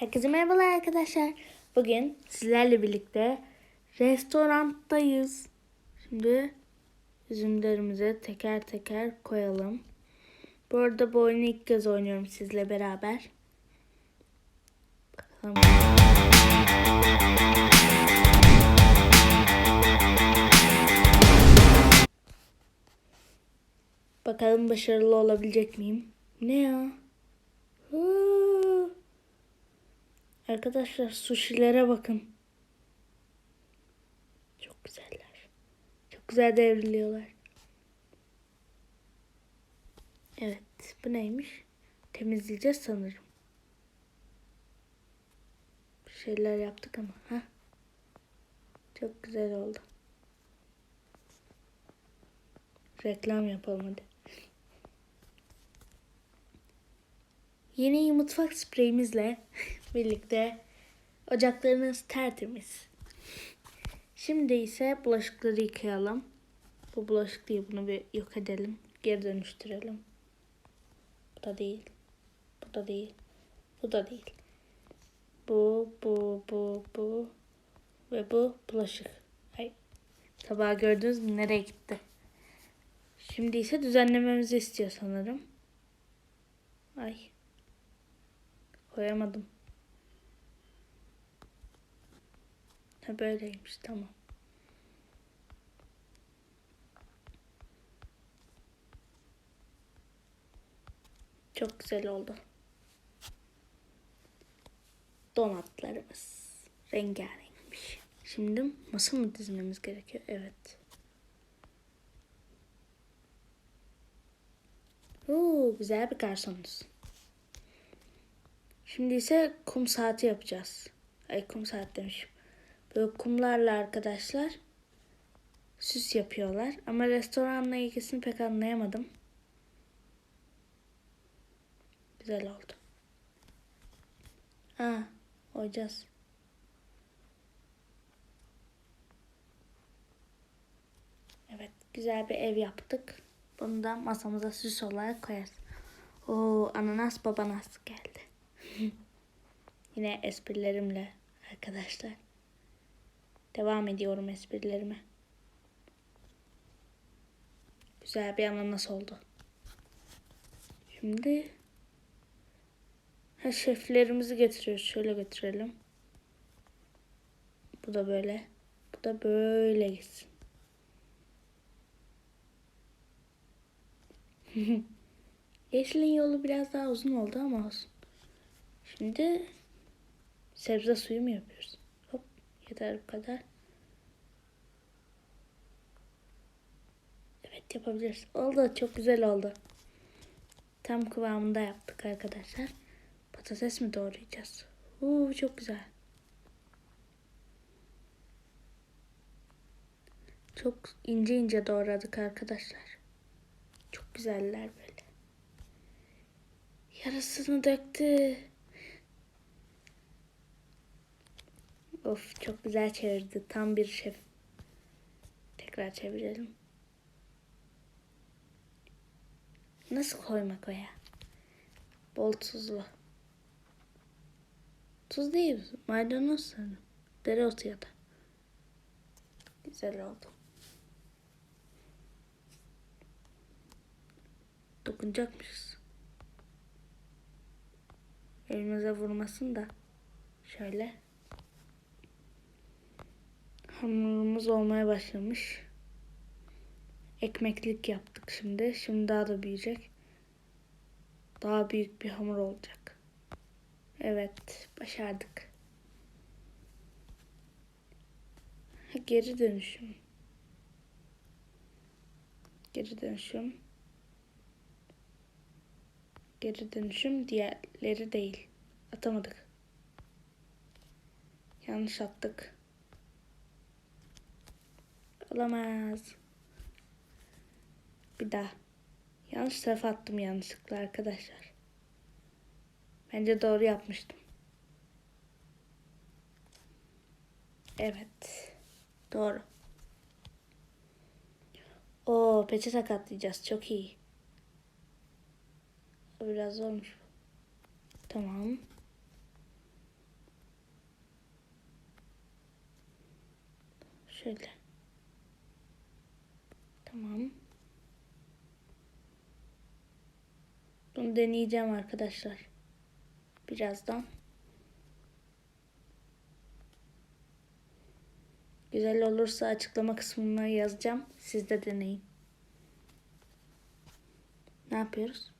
Herkese merhabalar arkadaşlar. Bugün sizlerle birlikte restoranttayız. Şimdi üzümlerimizi teker teker koyalım. Bu arada bu oyunu ilk kez oynuyorum sizle beraber. Bakalım. Bakalım başarılı olabilecek miyim? Ne ya? Huu. Arkadaşlar sushilere bakın. Çok güzeller. Çok güzel devriliyorlar. Evet, bu neymiş? Temizleyeceğiz sanırım. Bir şeyler yaptık ama. ha. Çok güzel oldu. Reklam yapalım hadi. Yeni mutfak spreyimizle birlikte ocaklarınız tertemiz. Şimdi ise bulaşıkları yıkayalım. Bu bulaşık değil bunu bir yok edelim. Geri dönüştürelim. Bu da değil. Bu da değil. Bu da değil. Bu, bu, bu, bu ve bu bulaşık. Ay. Tabağı gördünüz mü? Nereye gitti? Şimdi ise düzenlememizi istiyor sanırım. Ay. Koyamadım. Ha böyleymiş tamam. Çok güzel oldu. Donatlarımız rengarenkmiş. Şimdi masa mı dizmemiz gerekiyor? Evet. Oo, güzel bir garsonuz. Şimdi ise kum saati yapacağız. Ay kum saat demişim. Böyle kumlarla arkadaşlar süs yapıyorlar. Ama restoranla ilgisini pek anlayamadım. Güzel oldu. Ha, oyacağız. Evet, güzel bir ev yaptık. Bunu da masamıza süs olarak koyarız. Oo, ananas babanas geldi. Yine esprilerimle arkadaşlar. Devam ediyorum esprilerime. Güzel bir ananas oldu. Şimdi ha, şeflerimizi getiriyoruz. Şöyle götürelim. Bu da böyle. Bu da böyle gitsin. Yeşilin yolu biraz daha uzun oldu ama olsun. Şimdi sebze suyu mu yapıyoruz? Hop yeter bu kadar. Evet yapabiliriz. Oldu çok güzel oldu. Tam kıvamında yaptık arkadaşlar. Patates mi doğrayacağız? Uuu çok güzel. Çok ince ince doğradık arkadaşlar. Çok güzeller böyle. Yarısını döktü. Of çok güzel çevirdi. Tam bir şef. Tekrar çevirelim. Nasıl koymak o ya? Bol tuzlu. Tuz değil, maydanoz sanırım. Dereotu ya da. Güzel oldu. Dokunacakmışız. Elimize vurmasın da. Şöyle. Hamurumuz olmaya başlamış. Ekmeklik yaptık şimdi. Şimdi daha da büyüyecek. Daha büyük bir hamur olacak. Evet, başardık. Geri dönüşüm. Geri dönüşüm. Geri dönüşüm diğerleri değil. Atamadık. Yanlış attık. Olamaz. Bir daha. Yanlış tarafa attım yanlışlıkla arkadaşlar. Bence doğru yapmıştım. Evet. Doğru. O peçete katlayacağız. Çok iyi. Biraz zormuş. Tamam. Şöyle. Tamam. Bunu deneyeceğim arkadaşlar. Birazdan. Güzel olursa açıklama kısmına yazacağım. Siz de deneyin. Ne yapıyoruz?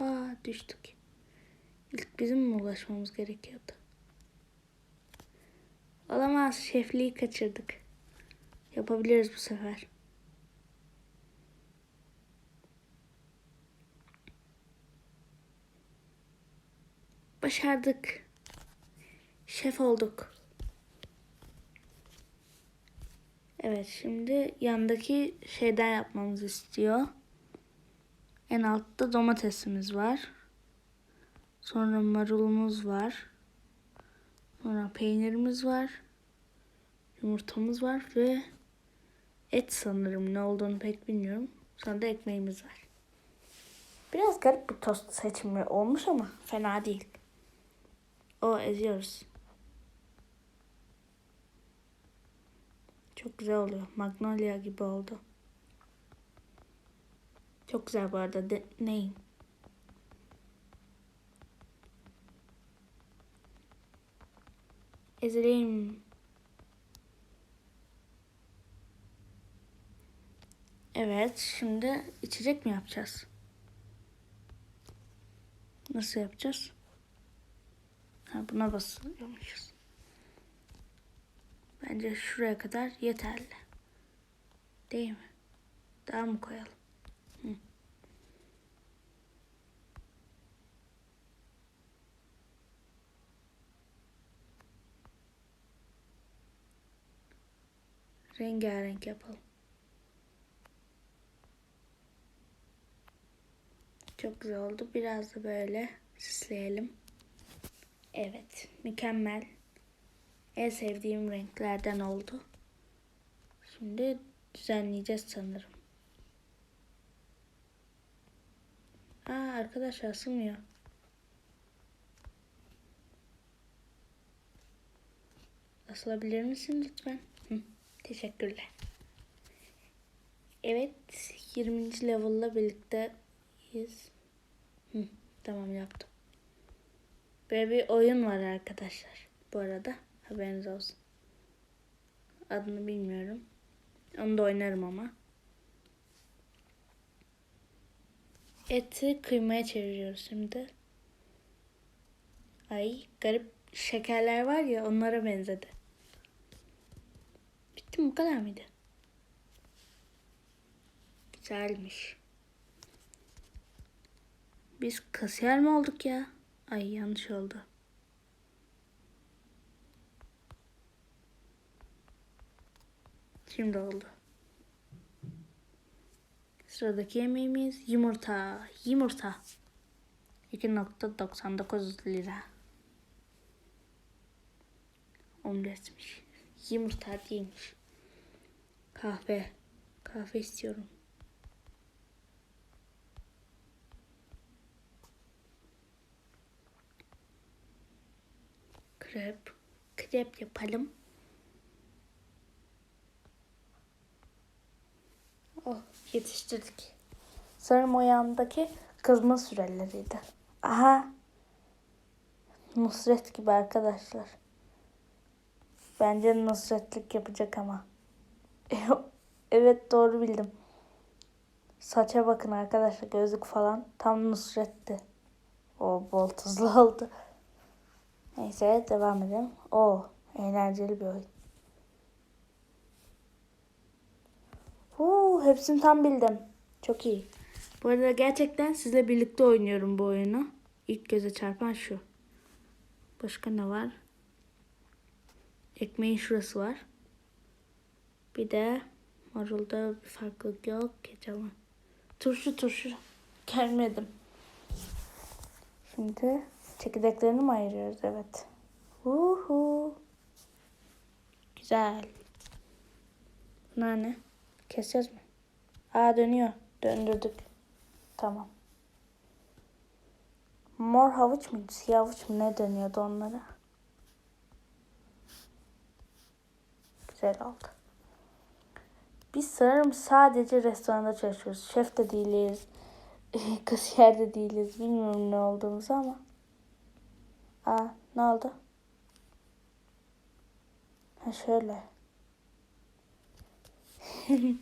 Aa düştük. İlk bizim mi ulaşmamız gerekiyordu? Olamaz. Şefliği kaçırdık. Yapabiliriz bu sefer. Başardık. Şef olduk. Evet şimdi yandaki şeyden yapmamızı istiyor. En altta domatesimiz var. Sonra marulumuz var. Sonra peynirimiz var. Yumurtamız var ve et sanırım ne olduğunu pek bilmiyorum. Sonra da ekmeğimiz var. Biraz garip bir tost seçimi olmuş ama fena değil. O eziyoruz. Çok güzel oluyor. Magnolia gibi oldu. Çok güzel bu arada. Deneyin. Ezelim. Evet, şimdi içecek mi yapacağız? Nasıl yapacağız? Ha, buna basıyormuşuz. Bence şuraya kadar yeterli. Değil mi? Daha mı koyalım? Hı. Rengarenk yapalım. Çok güzel oldu. Biraz da böyle süsleyelim. Evet, mükemmel. En sevdiğim renklerden oldu. Şimdi düzenleyeceğiz sanırım. Aa arkadaşlar sığmıyor. Asılabilir misin lütfen? Teşekkürler. Evet 20. level'la birlikteyiz. Hı, tamam yaptım. Böyle bir oyun var arkadaşlar. Bu arada haberiniz olsun. Adını bilmiyorum. Onu da oynarım ama. Eti kıymaya çeviriyoruz şimdi. Ay garip şekerler var ya onlara benzedi. Bitti mi bu kadar mıydı? Güzelmiş. Biz kasiyer mi olduk ya? Ay yanlış oldu. Şimdi oldu. Sıradaki yemeğimiz yumurta. Yumurta. 2.99 lira. Omletmiş. Yumurta değilmiş. Kahve. Kahve istiyorum. Krep. Krep yapalım. Oh yetiştirdik. Sanırım o yandaki kızma süreleriydi. Aha. Nusret gibi arkadaşlar. Bence Nusretlik yapacak ama. evet doğru bildim. Saça bakın arkadaşlar gözlük falan tam Nusret'ti. O bol tuzlu oldu. Neyse devam edelim. O eğlenceli bir oyun. Huu, hepsini tam bildim. Çok iyi. Bu arada gerçekten sizle birlikte oynuyorum bu oyunu. İlk göze çarpan şu. Başka ne var? Ekmeğin şurası var. Bir de marulda bir farklılık yok. Geçelim. Turşu turşu. Gelmedim. Şimdi çekirdeklerini mi ayırıyoruz? Evet. Uhu. Güzel. Bunlar ne? Keseceğiz mi? Aa dönüyor. Döndürdük. Tamam. Mor havuç muydu? Siyah havuç mu? Ne dönüyordu onlara? Güzel oldu. Biz sanırım sadece restoranda çalışıyoruz. Şef de değiliz. Kasiyer de değiliz. Bilmiyorum ne olduğumuzu ama. Aa ne oldu? Ha şöyle.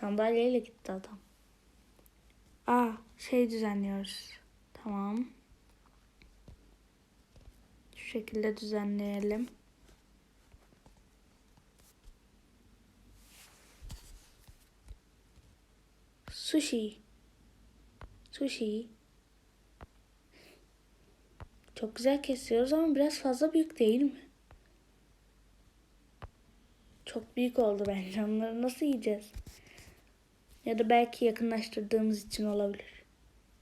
Sandalyeyle gitti adam. Aa şey düzenliyoruz. Tamam. Şu şekilde düzenleyelim. Sushi. Sushi. Çok güzel kesiyoruz ama biraz fazla büyük değil mi? Çok büyük oldu bence. Onları nasıl yiyeceğiz? Ya da belki yakınlaştırdığımız için olabilir.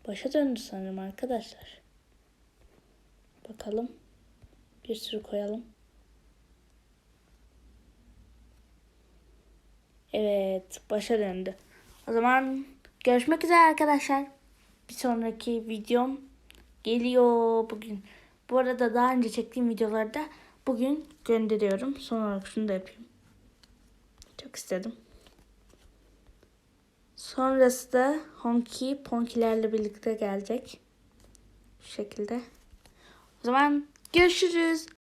Başa döndü sanırım arkadaşlar. Bakalım. Bir sürü koyalım. Evet, başa döndü. O zaman görüşmek üzere arkadaşlar. Bir sonraki videom geliyor bugün. Bu arada daha önce çektiğim videolarda bugün gönderiyorum. Son olarak şunu da yapayım. Çok istedim. Sonrası da Honky Ponkilerle birlikte gelecek. Şu şekilde. O zaman görüşürüz.